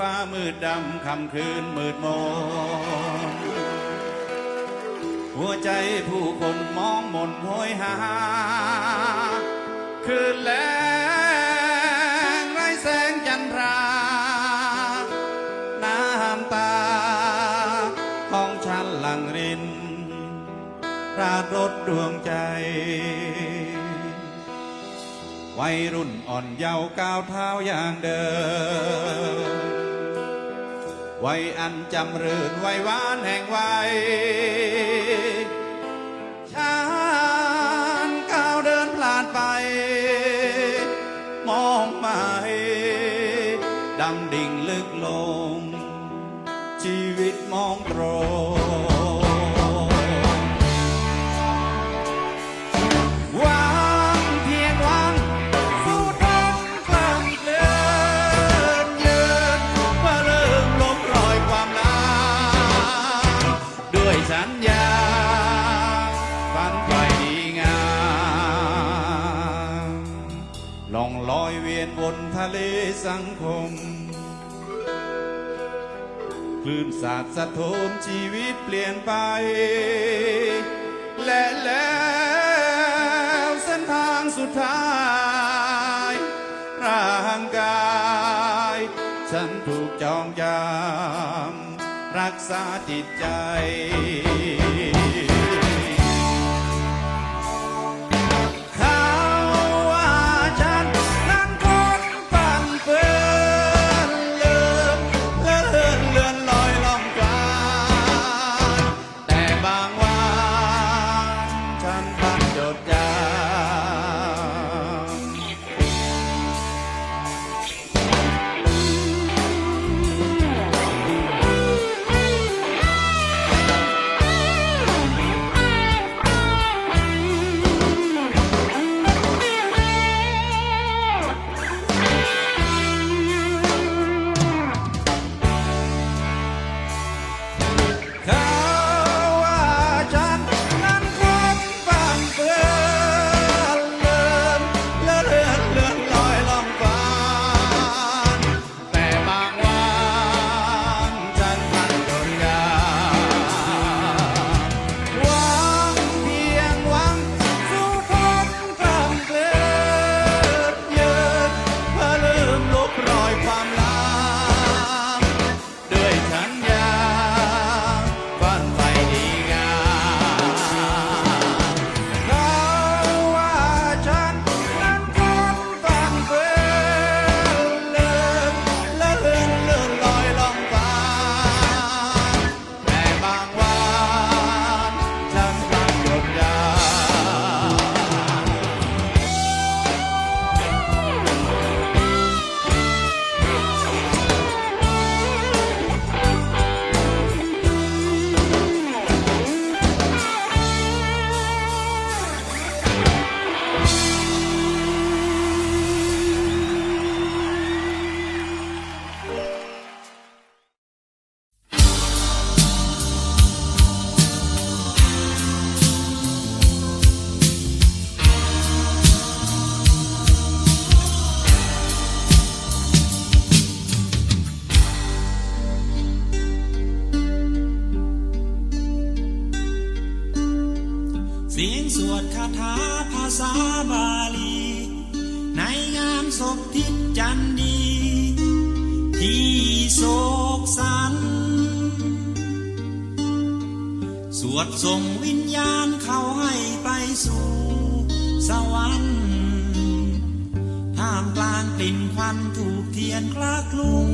ฟ้ามืดดำค่ำคืนมืดมนหัวใจผู้คนมองหม่นโหยหา คืนแลงไรแสงจันทรา น้ำตาของฉันหลังริน ราดรถดวงใจวัยรุ่นอ่อนเยาว์ก้าวเท้าอย่างเดิม ไว้อันจำรื่นวัยหวานแห่งวัยฉันก้าวเดินพลาดไป มองไม่ดำดิ่งลึกลง องลอยเวียนบนทะเลสังคม คลื่นสาดสะโทมชีวิตเปลี่ยนไป และแล้วเส้นทางสุดท้าย ร่างกาย ฉันถูกจองจำรักษาจิตใจ บาลี ในงานศพทิศจันดี ที่โศกสัน สวดส่งวิญญาณเขาให้ไปสู่สวรรค์ท่ามกลางกลิ่นควันถูกเทียนคลากคลุ้ง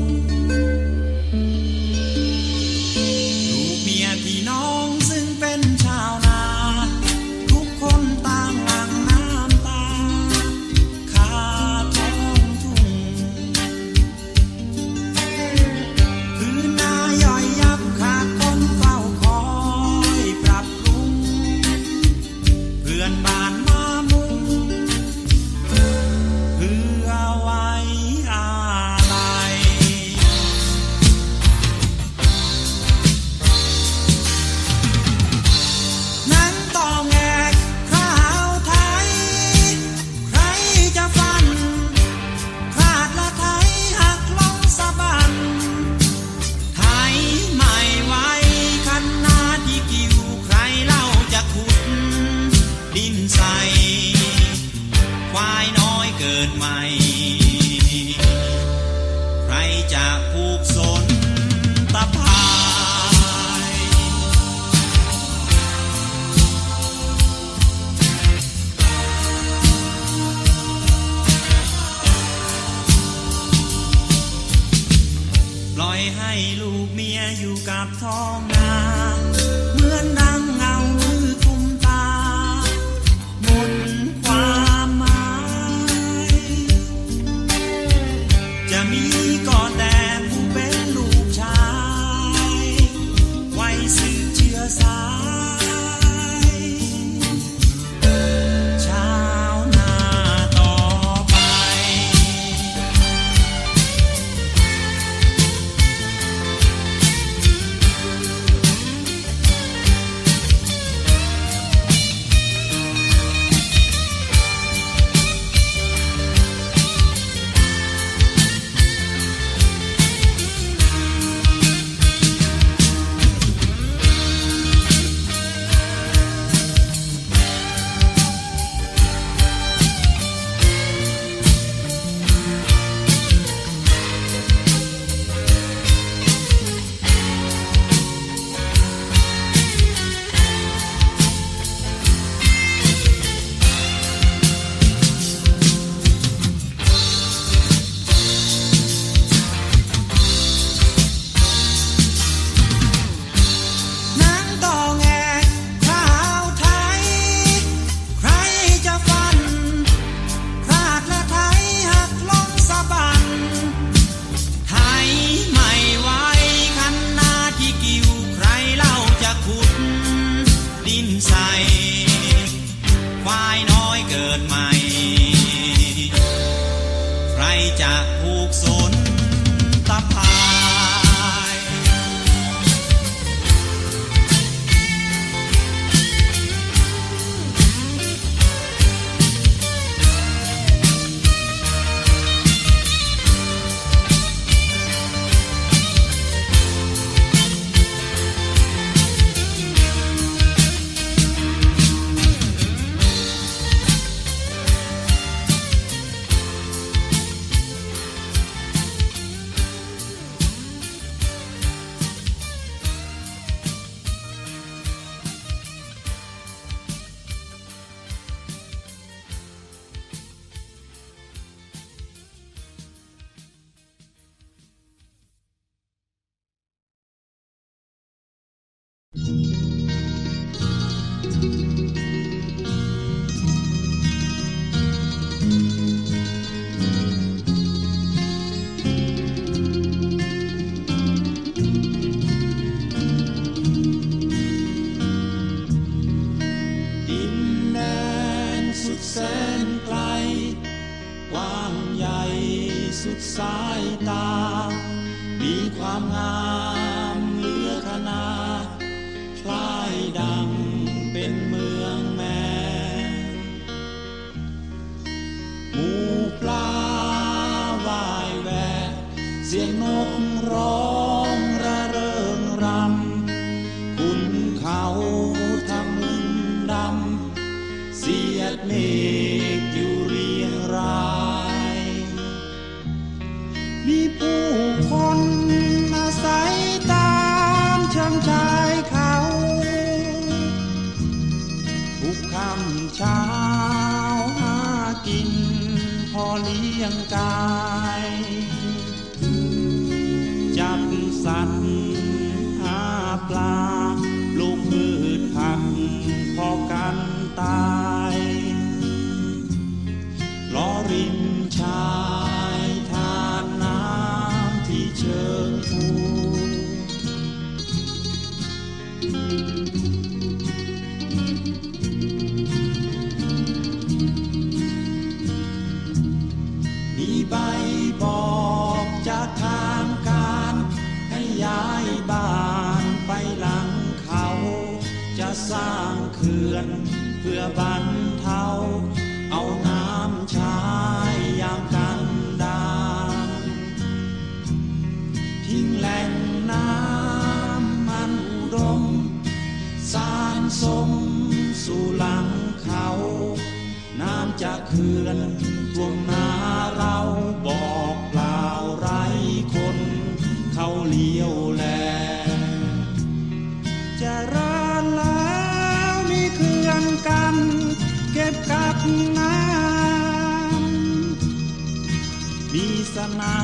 จากภู เสียงนกร้องระเริงรำคุณเขาทำมึนดำเสียดเมฆอยู่เรียงราย มีผู้คนอาศัยตามช่างชายเขาทุกคำเช้าหากินพอเลี้ยงกาย สัตว์อาปลา เราบอกเปล่าไรคน เขาเลี้ยวแล จะร้าแล้วมีเครื่องกัน เก็บกับน้ำมีสนา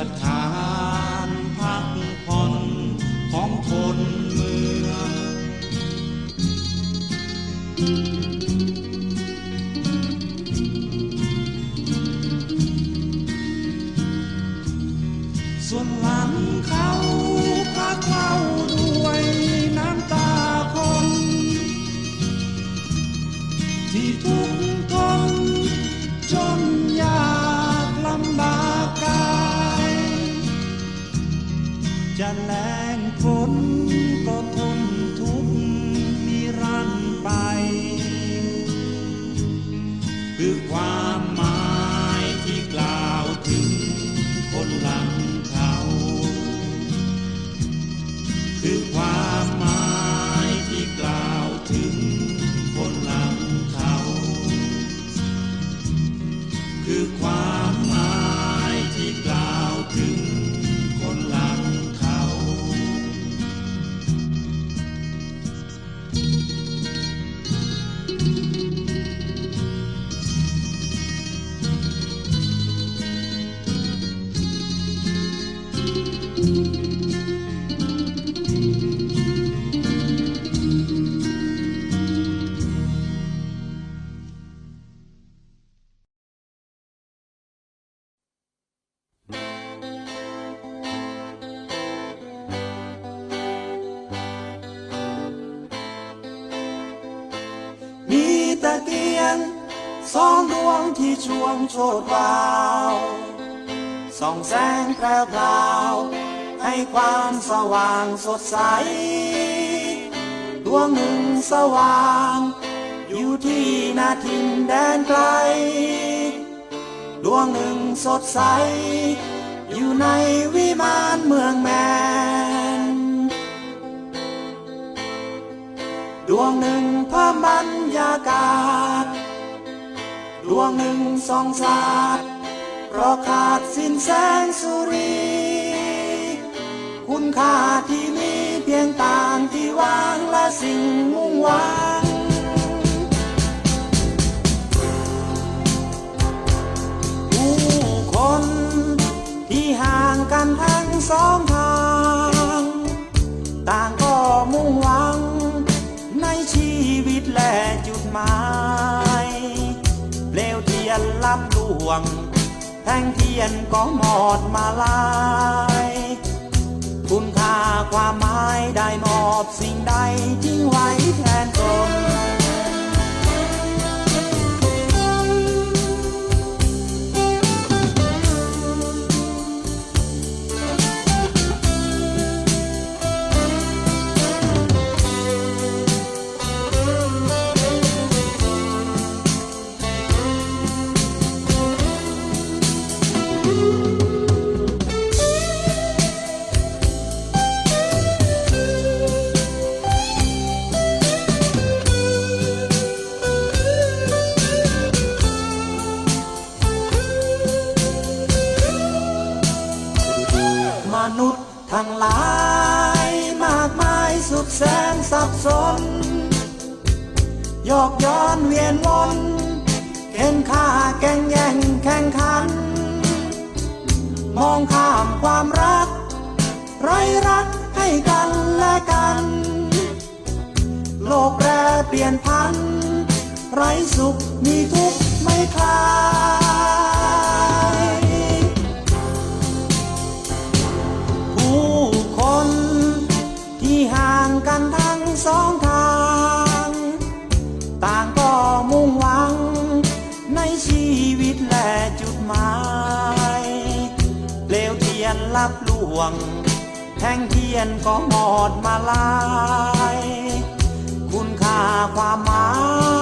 คือสถา สองดวงที่ช่วงโชดวาวส่องแสงแพรวพราว ให้ความสว่างสดใส ดวงหนึ่งสว่าง อยู่ที่นาทินแดนไกล ดวงหนึ่งสดใส อยู่ในวิมานเมืองแมน ดวงหนึ่งเพิ่มบรรยากาศ ดวงหนึ่งสองสาดเพราะขาดสิ้นแสงสุรี คุณค่าที่มีเพียงต่างที่วางและสิ่งมุ่งหวัง ขียนก็หมดมาลาย คุณค่าความหมายได้มอบสิ่งใดทิ้งไว้แทนคน โยกย้อนเวียนวนเข็นฆ่าแก่งแย่งแข่งขัน มองข้ามความรัก ไรรักให้กันและกัน โลกแปรเปลี่ยนพัน ไรสุขมีทุกข์ไม่คลาย วง แทงเทียนก็หมดมาลาย คุณค่าความหมาย